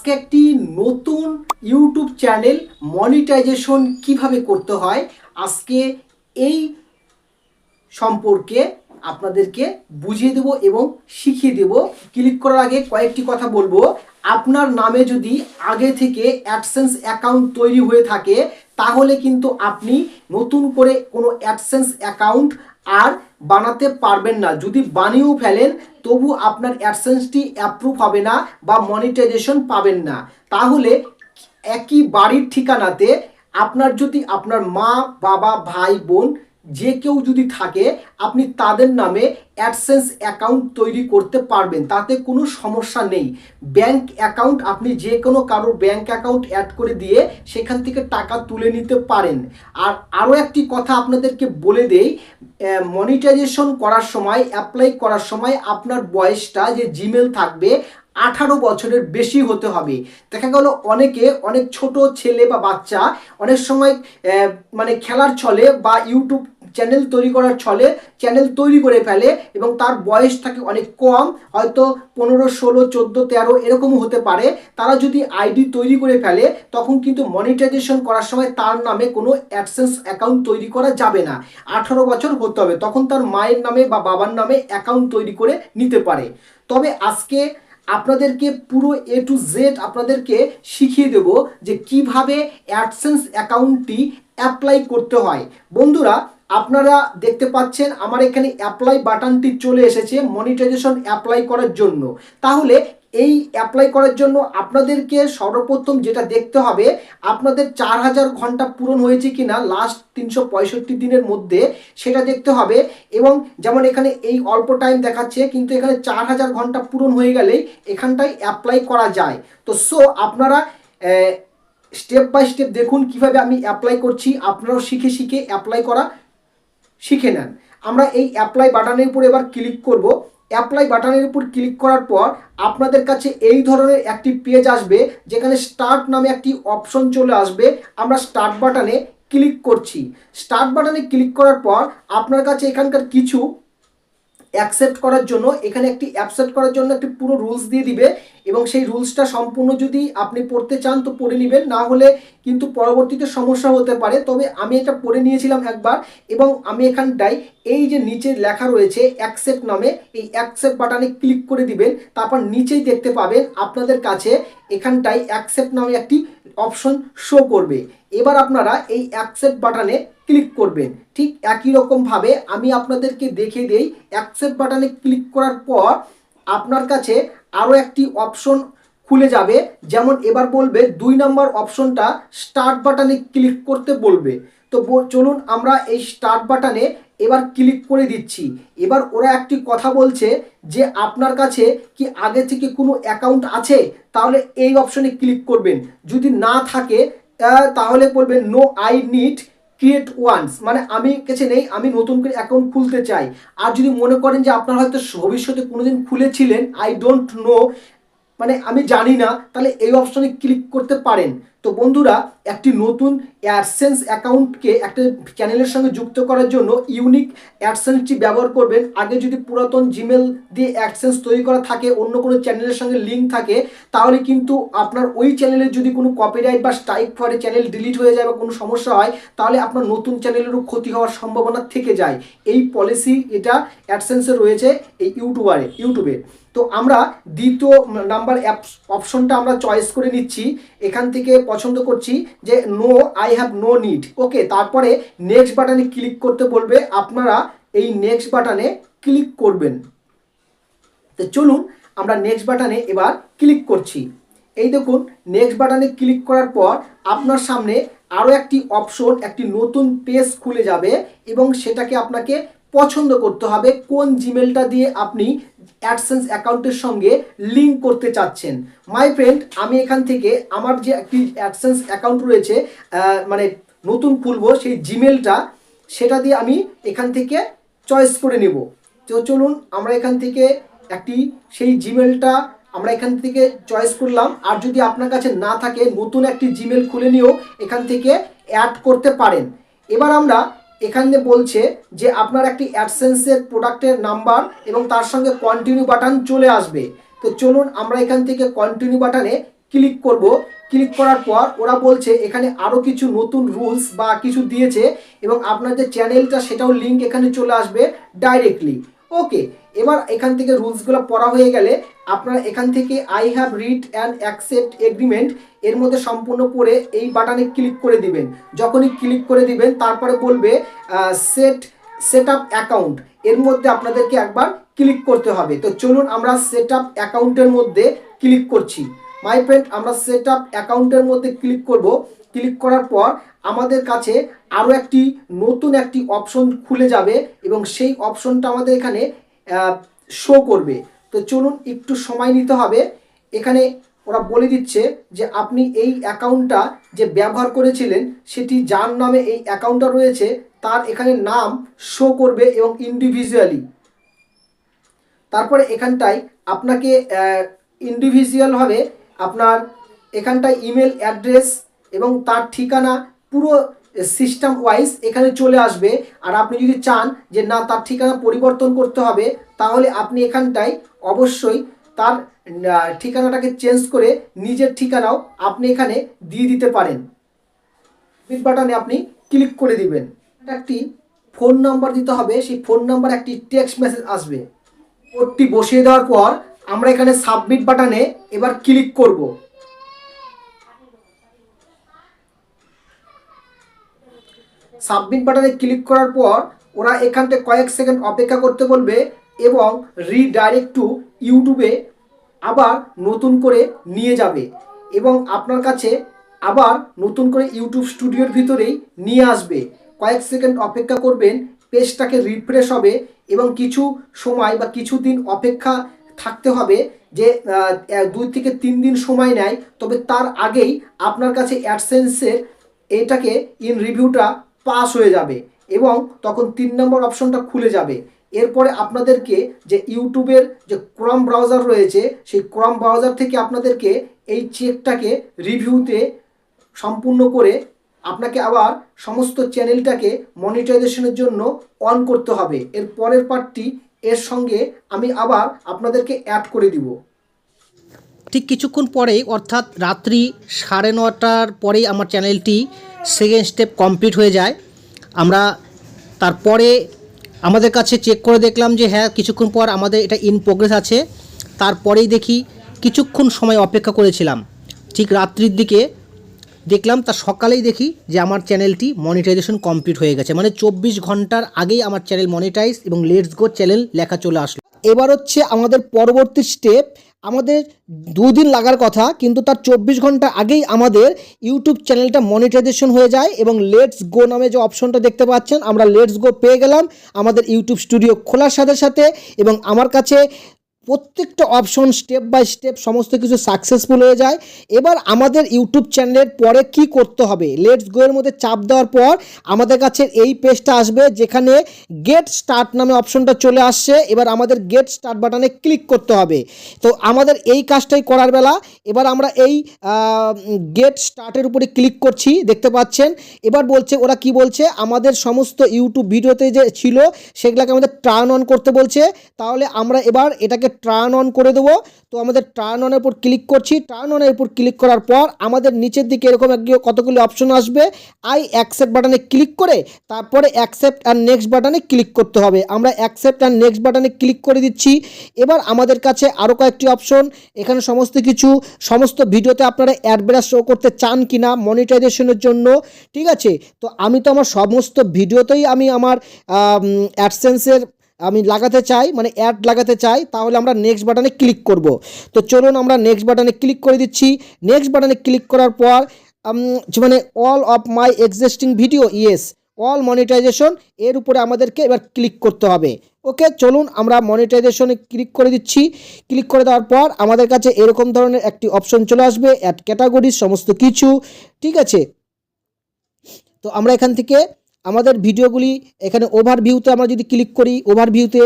আজকে একটি নতুন ইউটিউব চ্যানেল মনিটাইজেশন কীভাবে করতে হয়, আজকে এই সম্পর্কে আপনাদেরকে বুঝিয়ে দেব এবং শিখিয়ে দেব। ক্লিক করার আগে কয়েকটি কথা বলব। আপনার নামে যদি আগে থেকে অ্যাডসেন্স অ্যাকাউন্ট তৈরি হয়ে থাকে, তাহলে কিন্তু আপনি নতুন করে কোনো অ্যাডসেন্স অ্যাকাউন্ট আর বানাতে পারবেন না। যদি বানিয়েও ফেলেন, তবু আপনার অ্যাডসেন্সটি অ্যাপ্রুভ হবে না বা মনিটাইজেশন পাবেন না। তাহলে একই বাড়ির ঠিকানাতে আপনার যদি আপনার মা, বাবা, ভাই, বোন যে কেউ যদি থাকে, আপনি তাদের নামে অ্যাডসেন্স অ্যাকাউন্ট তৈরি করতে পারবেন। তাতে কোনো সমস্যা নেই। ব্যাংক অ্যাকাউন্ট আপনি যে কোনো কারোর ব্যাংক অ্যাকাউন্ট অ্যাড করে দিয়ে সেখান থেকে টাকা তুলে নিতে পারেন। আর আরও একটি কথা আপনাদেরকে বলে দেই মনিটাইজেশন করার সময় অ্যাপ্লাই করার সময় আপনার বয়সটা যে জিমেল থাকবে আঠারো বছরের বেশি হতে হবে। দেখা গেল অনেকে, অনেক ছোট ছেলে বা বাচ্চা অনেক সময় মানে খেলার ছলে বা ইউটিউব চ্যানেল তৈরি করার ছলে চ্যানেল তৈরি করে ফেলে এবং তার বয়স থাকে অনেক কম, হয়তো পনেরো, ষোলো, চোদ্দ, তেরো এরকমও হতে পারে। তারা যদি আইডি তৈরি করে ফেলে, তখন কিন্তু মনিটাইজেশন করার সময় তার নামে কোনো অ্যাডসেন্স অ্যাকাউন্ট তৈরি করা যাবে না। আঠারো বছর হতে হবে, তখন তার মায়ের নামে বা বাবার নামে অ্যাকাউন্ট তৈরি করে নিতে পারে। তবে আজকে আপনাদেরকে পুরো এ টু জেড আপনাদেরকে শিখিয়ে দেব যে কীভাবে অ্যাডসেন্স অ্যাকাউন্টটি অ্যাপ্লাই করতে হয়। বন্ধুরা, আপনারা দেখতে পাচ্ছেন আমার এখানে অ্যাপ্লাই বাটনটি চলে এসেছে মনিটাইজেশন অ্যাপ্লাই করার জন্য। তাহলে এই অ্যাপ্লাই করার জন্য আপনাদেরকে সর্বপ্রথম যেটা দেখতে হবে, আপনাদের চার হাজার ঘণ্টা পূরণ হয়েছে কি না লাস্ট তিনশো পঁয়ষট্টি দিনের মধ্যে, সেটা দেখতে হবে। এবং যেমন এখানে এই অল্প টাইম দেখাচ্ছে, কিন্তু এখানে চার হাজার ঘণ্টা পূরণ হয়ে গেলেই এখানটায় অ্যাপ্লাই করা যায়। তো সো আপনারা স্টেপ বাই স্টেপ দেখুন কীভাবে আমি অ্যাপ্লাই করছি, আপনারাও শিখে শিখে অ্যাপ্লাই করা শিখে নেন। আমরা এই অ্যাপ্লাই বাটনের উপর এবার ক্লিক করব। অ্যাপ্লাই বাটনের উপর ক্লিক করার পর আপনাদের কাছে এই ধরনের একটি পেজ আসবে, যেখানে স্টার্ট নামে একটি অপশন চলে আসবে। আমরা স্টার্ট বাটনে ক্লিক করছি। স্টার্ট বাটনে ক্লিক করার পর আপনার কাছে এখানকার কিছু অ্যাকসেপ্ট করার জন্য, এখানে একটি অ্যাকসেপ্ট করার জন্য একটি পুরো রুলস দিয়ে দিবে। এবং সেই রুলসটা সম্পূর্ণ যদি আপনি পড়তে চান তো পড়ে নেবেন, না হলে কিন্তু পরবর্তীতে সমস্যা হতে পারে। তবে আমি এটা পড়ে নিয়েছিলাম একবার এবং আমি এখানটায় এই যে নিচে লেখা রয়েছে অ্যাকসেপ্ট নামে, এই অ্যাকসেপ্ট বাটনে ক্লিক করে দিবেন, তারপর নিচেই দেখতে পাবেন আপনাদের কাছে এখানটায় অ্যাকসেপ্ট নামে একটি অপশন শো করবে। এবার আপনারা এই অ্যাকসেপ্ট বাটনে ক্লিক করবেন। ঠিক একই রকমভাবে আমি আপনাদেরকে দেখে দেই অ্যাকসেপ্ট বাটনে ক্লিক করার পর আপনার কাছে আরও একটি অপশন খুলে যাবে। যেমন এবার বলবে, দুই নম্বর অপশনটা স্টার্ট বাটনে ক্লিক করতে বলবে। তো চলুন আমরা এই স্টার্ট বাটনে এবার ক্লিক করে দিচ্ছি। এবার ওরা একটি কথা বলছে যে, আপনার কাছে কি আগে থেকে কোনো অ্যাকাউন্ট আছে? তাহলে এই অপশনে ক্লিক করবেন। যদি না থাকে তাহলে বলবেন no I need create once মানে আমি কাছে নেই, আমি নতুন করে অ্যাকাউন্ট খুলতে চাই। আর যদি মনে করেন যে আপনারা হয়তো ভবিষ্যতে কোনোদিন খুলেছিলেন আই ডোন্ট নো মানে আমি জানি না, তাহলে এই অপশনে ক্লিক করতে পারেন। তো বন্ধুরা, একটি নতুন অ্যাডসেন্স অ্যাকাউন্টকে একটা চ্যানেলের সঙ্গে যুক্ত করার জন্য ইউনিক অ্যাডসেন্সটি ব্যবহার করবেন। আগে যদি পুরাতন জিমেল দিয়ে অ্যাডসেন্স তৈরি করা থাকে, অন্য কোনো চ্যানেলের সঙ্গে লিঙ্ক থাকে, তাহলে কিন্তু আপনার ওই চ্যানেলের যদি কোনো কপিরাইট বা স্ট্রাইক ফরে চ্যানেল ডিলিট হয়ে যায় বা কোনো সমস্যা হয়, তাহলে আপনার নতুন চ্যানেলেরও ক্ষতি হওয়ার সম্ভাবনা থেকে যায়। এই পলিসি এটা অ্যাডসেন্সে রয়েছে এই ইউটিউবারে, ইউটিউবে। তো আমরা দ্বিতীয় নাম্বার অপশনটা আমরা চয়েস করে নিচ্ছি। এখান থেকে পছন্দ করছি যে no I have no need okay তারপরে নেক্সট বাটনে ক্লিক করতে বলবে। আপনারা এই নেক্সট বাটনে ক্লিক করবেন। তো চলুন, আমরা নেক্সট বাটনে এবার ক্লিক করছি। এই দেখুন নেক্সট বাটনে ক্লিক করার পর আপনার সামনে আরও একটি অপশন একটি নতুন পেজ খুলে যাবে এবং সেটাকে আপনাকে পছন্দ করতে হবে, কোন জিমেলটা দিয়ে আপনি অ্যাডসেন্স অ্যাকাউন্টের সঙ্গে লিঙ্ক করতে চাচ্ছেন। মাই ফ্রেন্ড আমি এখান থেকে আমার যে একটি অ্যাডসেন্স অ্যাকাউন্ট রয়েছে মানে নতুন খুলবো সেই জিমেলটা সেটা দিয়ে আমি এখান থেকে চয়েস করে নেব। তো চলুন, আমরা এখান থেকে একটি সেই জিমেলটা আমরা এখান থেকে চয়েস করলাম। আর যদি আপনার কাছে না থাকে, নতুন একটি জিমেল খুলে নিয়েও এখান থেকে অ্যাড করতে পারেন। এবার আমরা এখানে বলছে যে আপনার একটি অ্যাডসেন্সের প্রোডাক্টের নাম্বার এবং তার সঙ্গে কন্টিনিউ বাটন চলে আসবে। তো চলুন আমরা এখান থেকে কন্টিনিউ বাটনে ক্লিক করব। ক্লিক করার পর ওরা বলছে এখানে আরও কিছু নতুন রুলস বা কিছু দিয়েছে এবং আপনার যে চ্যানেলটা সেটাও লিঙ্ক এখানে চলে আসবে ডাইরেক্টলি ওকে এবার এখান থেকে রুলসগুলো পড়া হয়ে গেলে আপনারা এখান থেকে I have read and accept agreement এর মধ্যে সম্পূর্ণ পড়ে এই বাটনে ক্লিক করে দিবেন। যখনই ক্লিক করে দিবেন, তারপরে বলবে সেট সেট আপ অ্যাকাউন্ট এর মধ্যে আপনাদেরকে একবার ক্লিক করতে হবে। তো চলুন আমরা সেট আপ অ্যাকাউন্টের মধ্যে ক্লিক করছি। মাই ফ্রেন্ড আমরা সেট আপ অ্যাকাউন্টের মধ্যে ক্লিক করব। ক্লিক করার পর আমাদের কাছে আরও একটি নতুন একটি অপশন খুলে যাবে এবং সেই অপশনটা আমাদের এখানে শো করবে। তো চলুন একটু সময় নিতে হবে। এখানে ওরা বলে দিচ্ছে যে, আপনি এই অ্যাকাউন্টটা যে ব্যবহার করেছিলেন, সেটি যার নামে এই অ্যাকাউন্টটা রয়েছে, তার এখানে নাম শো করবে এবং ইন্ডিভিজুয়ালি তারপরে এখানটায় আপনাকে ইন্ডিভিজুয়ালভাবে আপনার এখানটায় ইমেল অ্যাড্রেস এবং তার ঠিকানা, পুরো সিস্টেম ওয়াইজ এখানে চলে আসবে। আর আপনি যদি চান যে না, তার ঠিকানা পরিবর্তন করতে হবে, তাহলে আপনি এখানটায় অবশ্যই তার ঠিকানাটাকে চেঞ্জ করে নিজের ঠিকানাও আপনি এখানে দিয়ে দিতে পারেন। বিট বাটনে আপনি ক্লিক করে দিবেন। একটি ফোন নাম্বার দিতে হবে, সেই ফোন নাম্বার একটি টেক্সট মেসেজ আসবে। কোডটি বসিয়ে দেওয়ার পর আমরা এখানে সাবমিট বাটনে এবার ক্লিক করব। সাবমিট বাটনে ক্লিক করার পর ওরা এখান থেকে কয়েক সেকেন্ড অপেক্ষা করতে বলবে এবং রিডাইরেক্ট টু ইউটিউবে আবার নতুন করে নিয়ে যাবে এবং আপনার কাছে আবার নতুন করে ইউটিউব স্টুডিওর ভিতরেই নিয়ে আসবে। কয়েক সেকেন্ড অপেক্ষা করবেন, পেজটাকে রিফ্রেশ হবে এবং কিছু সময় বা কিছু দিন অপেক্ষা থাকতে হবে যে দুই থেকে তিন দিন সময় নেয়, তবে তার আগেই আপনার কাছে অ্যাডসেন্সের এটাকে ইন রিভিউটা পাস হয়ে যাবে এবং তখন তিন নম্বর অপশনটা খুলে যাবে। এরপরে আপনাদেরকে যে ইউটিউবের যে ক্রম ব্রাউজার রয়েছে, সেই ক্রম ব্রাউজার থেকে আপনাদেরকে এই চেকটাকে রিভিউতে সম্পূর্ণ করে আপনাকে আবার সমস্ত চ্যানেলটাকে মনিটাইজেশনের জন্য অন করতে হবে। এর পরের পার্টটি এর সঙ্গে আমি আবার আপনাদেরকে অ্যাড করে দিব। ঠিক কিছুক্ষণ পরেই, অর্থাৎ রাত্রি সাড়ে নটার পরেই আমার চ্যানেলটি সেকেন্ড স্টেপ কমপ্লিট হয়ে যায়। আমরা তারপরে আমাদের কাছে চেক করে দেখলাম যে হ্যাঁ কিছুক্ষণ পর আমাদের এটা ইন প্রোগ্রেস আছে। তারপরেই দেখি কিছুক্ষণ সময় অপেক্ষা করেছিলাম। ঠিক রাত্রির দিকে দেখলাম তা সকালেই দেখি যে আমার চ্যানেলটি মনিটাইজেশন কমপ্লিট হয়ে গেছে। মানে চব্বিশ ঘণ্টার আগেই আমার চ্যানেল মনিটাইজ এবং লেটস গো চ্যানেল লেখা চলে আসলো। এবার হচ্ছে আমাদের পরবর্তী স্টেপ আমাদের দুদিন লাগার কথা, কিন্তু তার চব্বিশ ঘণ্টা আগেই আমাদের ইউটিউব চ্যানেলটা মনিটাইজেশন হয়ে যায় এবং লেটস গো নামে যে অপশনটা দেখতে পাচ্ছেন, আমরা লেটস গো পেয়ে গেলাম আমাদের ইউটিউব স্টুডিও খোলার সাথে সাথে এবং আমার কাছে প্রত্যেকটা অপশন স্টেপ বাই স্টেপ সমস্ত কিছু সাকসেসফুল হয়ে যায়। এবার আমাদের ইউটিউব চ্যানেলের পরে কি করতে হবে? লেটস গো এর মধ্যে চাপ দেওয়ার পর আমাদের কাছে এই পেজটা আসবে, যেখানে গেট স্টার্ট নামে অপশনটা চলে আসছে। এবার আমাদের গেট স্টার্ট বাটনে ক্লিক করতে হবে। তো আমাদের এই কাজটাই করার বেলা, এবার আমরা এই গেট স্টার্টের উপরে ক্লিক করছি, দেখতে পাচ্ছেন? এবার বলছে, ওরা কি বলছে? আমাদের সমস্ত ইউটিউব ভিডিওতে যে ছিল, সেগুলোকে আমাদের টার্ন অন করতে বলছে। তাহলে আমরা এবার এটাকে টার্ন অন করে দেবো। তো আমাদের টার্ন অনের উপর ক্লিক করছি। টার্ন অনের উপর ক্লিক করার পর আমাদের নিচের দিকে এরকম কতগুলি অপশন আসবে? আই অ্যাকসেপ্ট বাটনে ক্লিক করে তারপরে অ্যাকসেপ্ট অ্যান্ড নেক্সট বাটনে ক্লিক করতে হবে। আমরা অ্যাকসেপ্ট অ্যান্ড নেক্সট বাটনে ক্লিক করে দিচ্ছি। এবার আমাদের কাছে আরও কয়েকটি অপশন এখানে সমস্ত কিছু, সমস্ত ভিডিওতে আপনারা অ্যাডভেরাস শো করতে চান কি না মনিটাইজেশনের জন্য, ঠিক আছে? তো আমি তো আমার সমস্ত ভিডিওতেই আমি আমার অ্যাডসেন্সের আমি লাগাতে চাই মানে অ্যাড লাগাতে চাই, তাহলে আমরা নেক্সট বাটনে ক্লিক করব। তো চলুন আমরা নেক্সট বাটনে ক্লিক করে দিচ্ছি। নেক্সট বাটনে ক্লিক করার পর মানে all of my existing video yes all monetization এর উপরে আমাদেরকে এবার ক্লিক করতে হবে। ওকে চলুন আমরা মনিটাইজেশনে ক্লিক করে দিচ্ছি। ক্লিক করে দেওয়ার পর আমাদের কাছে এরকম ধরনের একটি অপশন চলে আসবে অ্যাড ক্যাটাগরি সমস্ত কিছু, ঠিক আছে? তো আমরা এখান থেকে আমাদের ভিডিওগুলি এখানে ওভারভিউতে আমরা যদি ক্লিক করি ওভারভিউতে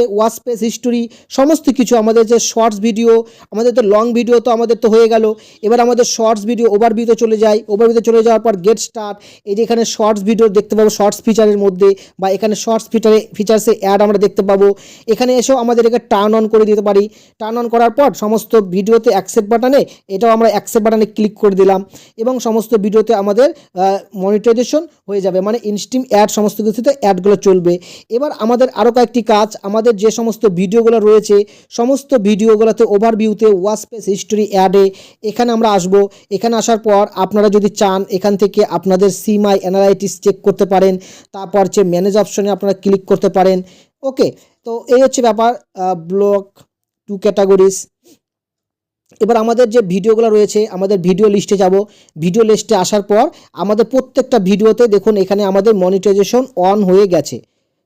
পেজ হিস্টোরি সমস্ত কিছু, আমাদের যে শর্টস ভিডিও আমাদের তো লং ভিডিও তো আমাদের তো হয়ে গেল। এবার আমাদের শর্টস ভিডিও ওভারভিউতে চলে যায় ওভারভিউতে চলে যাওয়ার পর গেট স্টার্ট এই যে এখানে শর্টস ভিডিও দেখতে পাবো শর্টস ফিচারের মধ্যে, বা এখানে শর্টস ফিচারে ফিচার্সে অ্যাড আমরা দেখতে পাবো। এখানে এসেও আমাদের একে টার্ন অন করে দিতে পারি। টার্ন অন করার পর সমস্ত ভিডিওতে অ্যাকসেপ্ট বাটনে এটাও আমরা অ্যাকসেপ্ট বাটনে ক্লিক করে দিলাম। এবং সমস্ত ভিডিওতে আমাদের মনিটাইজেশন হয়ে যাবে মানে ইনস্টিম অ্যাড সমস্ত কিছুতে অ্যাডগুলো চলবে। এবার আমাদের আরও কয়েকটি কাজ, আমাদের যে সমস্ত ভিডিওগুলো রয়েছে, সমস্ত ভিডিওগুলোতে ওভারভিউতে ওয়াচ পেজ হিস্টোরি অ্যাডে এখানে আমরা আসব। এখানে আসার পর আপনারা যদি চান, এখান থেকে আপনাদের সিমাই অ্যানালাইটিস চেক করতে পারেন, তারপর যে ম্যানেজ অপশনে আপনারা ক্লিক করতে পারেন। ওকে তো এই হচ্ছে ব্যাপার ব্লক টু ক্যাটাগরিজ এবার আমাদের যে ভিডিওগুলো রয়েছে, আমাদের ভিডিও লিস্টে যাব। ভিডিও লিস্টে আসার পর আমাদের প্রত্যেকটা ভিডিওতে দেখুন এখানে আমাদের মনিটাইজেশন অন হয়ে গেছে।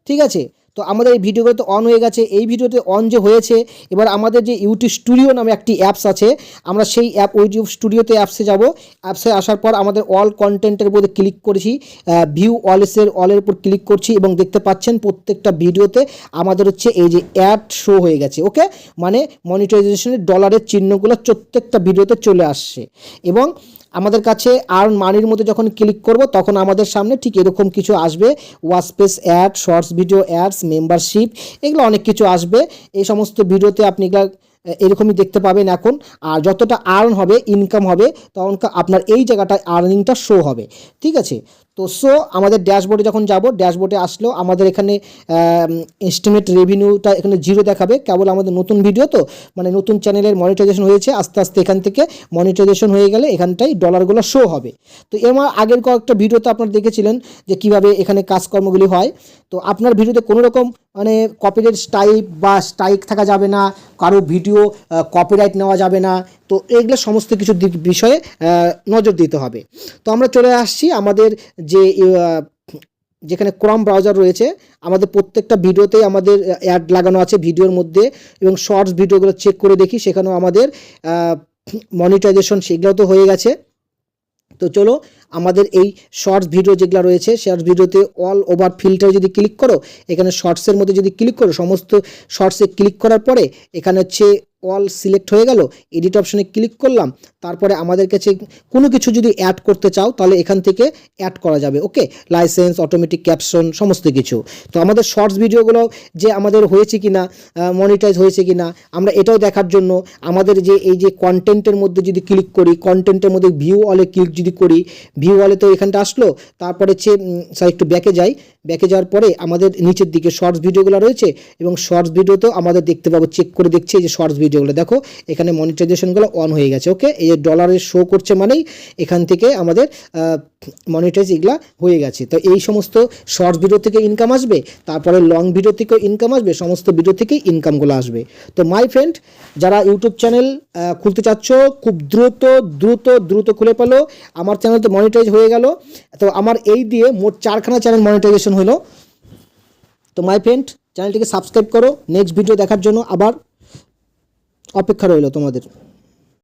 ঠিক আছে? তো আমাদের এই ভিডিওগুলো তো অন হয়ে গেছে। এই ভিডিওতে অন যে হয়েছে, এবার আমাদের যে ইউটিউব স্টুডিও নামে একটি অ্যাপস আছে, আমরা সেই অ্যাপ ইউটিউব স্টুডিওতে অ্যাপসে যাব। অ্যাপসে আসার পর আমাদের অল কন্টেন্টের মধ্যে ক্লিক করেছি। ভিউ অলেসের অলের উপর ক্লিক করছি এবং দেখতে পাচ্ছেন প্রত্যেকটা ভিডিওতে আমাদের হচ্ছে এই যে অ্যাড শো হয়ে গেছে ওকে মানে মনিটাইজেশনের ডলারের চিহ্নগুলো প্রত্যেকটা ভিডিওতে চলে আসছে। এবং আমাদের কাছে আর্ন মানির মধ্যে যখন ক্লিক করব, তখন আমাদের সামনে ঠিক এরকম কিছু আসবে। ওয়াসপেস ad shorts video ads membership এগুলো অনেক কিছু আসবে। এই সমস্ত ভিডিওতে আপনি এগুলো এরকমই দেখতে পাবেন এখন। আর যতটা আর্ন হবে ইনকাম হবে তখন আপনার এই জায়গাটায় আর্নিংটা শো হবে। ঠিক আছে? তো সো আমাদের ড্যাশবোর্ডে যখন যাব ড্যাশবোর্ডে আসলেও আমাদের এখানে এস্টিমেট রেভিনিউটা এখানে জিরো দেখাবে। কেবল আমাদের নতুন ভিডিও তো? মানে নতুন চ্যানেলের মনিটাইজেশন হয়েছে, আস্তে আস্তে এখান থেকে মনিটাইজেশন হয়ে গেলে এখানটাই ডলারগুলো শো হবে। তো এবার আগের কয়েকটা ভিডিওতে আপনারা দেখেছিলেন যে কীভাবে এখানে কাজকর্মগুলি হয়। তো আপনার ভিডিওতে কোনো রকম মানে কপিরাইট স্ট্রাইক বা স্ট্রাইক থাকা যাবে না, কারও ভিডিও কপিরাইট নেওয়া যাবে না তো এগুলো সমস্ত কিছু দিক বিষয়ে নজর দিতে হবে। তো আমরা চলে আসছি আমাদের যে যেখানে ক্রম ব্রাউজার রয়েছে, আমাদের প্রত্যেকটা ভিডিওতেই আমাদের অ্যাড লাগানো আছে ভিডিওর মধ্যে এবং শর্টস ভিডিওগুলো চেক করে দেখি, সেখানেও আমাদের মনিটাইজেশন সেগুলো তো হয়ে গেছে। তো চলো, আমাদের এই শর্টস ভিডিও যেগুলো রয়েছে শর্টস ভিডিওতে অল ওভার ফিল্টার যদি ক্লিক করো, এখানে শর্টসের মধ্যে যদি ক্লিক করো, সমস্ত শর্টসে ক্লিক করার পরে, এখানে হচ্ছে অল সিলেক্ট হয়ে গেল এডিট অপশনে ক্লিক করলাম, তারপরে আমাদের কাছে কোনো কিছু যদি অ্যাড করতে চাও, তাহলে এখান থেকে অ্যাড করা যাবে ওকে লাইসেন্স অটোমেটিক ক্যাপশন সমস্ত কিছু। তো আমাদের শর্টস ভিডিওগুলো যে আমাদের হয়েছে কি না মনিটাইজ হয়েছে কি না আমরা এটাও দেখার জন্য আমাদের যে, এই যে কন্টেন্টের মধ্যে যদি ক্লিক করি কন্টেন্টের মধ্যে ভিউ অলে ক্লিক যদি করি ভিউ অলে তো এখানটা আসলো, তারপরে হচ্ছে স্যার একটু ব্যাকে যাই ব্যাকে যাওয়ার পরে আমাদের নিচের দিকে শর্টস ভিডিওগুলো রয়েছে, এবং শর্টস ভিডিওতেও আমাদের দেখতে পাবো চেক করে দেখছি যে শর্টস ভিডিওগুলো দেখো, এখানে মনিটাইজেশনগুলো অন হয়ে গেছে ওকে এই ডলারের শো করছে মানেই এখান থেকে আমাদের মনিটাইজ এগুলা হয়ে গেছে। তো এই সমস্ত শর্টস ভিডিও থেকে ইনকাম আসবে, তারপরে লং ভিডিও থেকেও ইনকাম আসবে, সমস্ত ভিডিও থেকেই ইনকামগুলো আসবে। তো মাই ফ্রেন্ড যারা ইউটিউব চ্যানেল খুলতে চাচ্ছ, খুব দ্রুত দ্রুত দ্রুত খুলে পেল আমার চ্যানেল তো মনিটাইজ হয়ে গেল, তো আমার এই দিয়ে মোট চারখানা চ্যানেল মনিটাইজেশন হলো। তো মাই ফ্রেন্ড চ্যানেলটিকে সাবস্ক্রাইব করো নেক্সট ভিডিও দেখার জন্য আবার অপেক্ষা রইল তোমাদের।